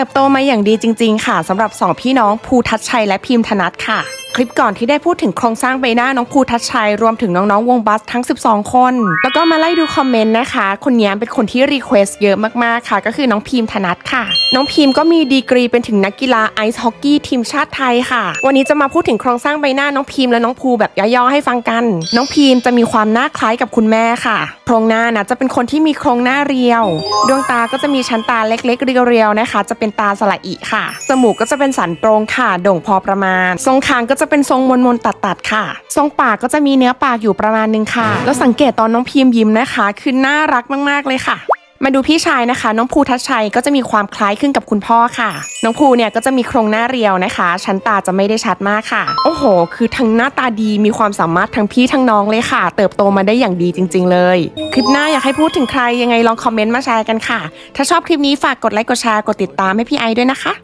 ติบโตมาอย่างดีจริง ๆ ค่ะสำหรับสองพี่น้องภูทัชชัยและพิมพ์ธนัทค่ะ คลิปก่อนที่ได้พูดถึงโครงสร้างใบหน้าน้องภูทัชชัย รวมถึงน้องๆ วงบัสทั้ง 12 คน แล้วก็มาไล่ดูคอมเมนต์นะคะ คนนี้เป็นคนที่รีเควสเยอะมากๆค่ะ ก็คือน้องพิมพ์ธนัทค่ะ น้องพิมพ์ก็มีดีกรีเป็นถึงนักกีฬาไอซ์ฮอกกี้ทีมชาติไทยค่ะ วันนี้จะมาพูดถึงโครงสร้างใบหน้าน้องพิมพ์และน้องภูแบบย่อๆให้ฟังกัน น้องพิมพ์จะมีความหน้าคล้ายกับคุณแม่ค่ะ โครงหน้านะจะเป็นคนที่มีโครงหน้าเรียว ดวงตาก็จะมีชั้นตาเล็กๆเรียวๆนะคะ จะเป็นตาสละอิค่ะ จมูกก็จะเป็นสันตรงค่ะ โด่งพอประมาณ ทรงคางก็จะเป็นทรงมนๆตัดๆค่ะ ทรงปากก็จะมีเนื้อปากอยู่ประมาณนึงค่ะ แล้วสังเกตตอนน้องพิมพ์ยิ้มนะคะคือน่ารักมากๆเลยค่ะมาดูพี่ชายนะคะ น้องภูทัชชัยก็จะมีความคล้ายขึ้นกับคุณพ่อค่ะ น้องภูเนี่ยก็จะมีโครงหน้าเรียวนะคะ ชั้นตาจะไม่ได้ชัดมากค่ะ โอ้โห คือทั้งหน้าตาดีมีความสามารถทั้งพี่ทั้งน้องเลยค่ะ เติบโตมาได้อย่างดีจริง ๆ เลย คลิปหน้าอยากให้พูดถึงใครยังไงลองคอมเมนต์มาแชร์กันค่ะ ถ้าชอบคลิปนี้ฝากกดไลค์กดแชร์กดติดตามให้พี่ไอด้วยนะคะ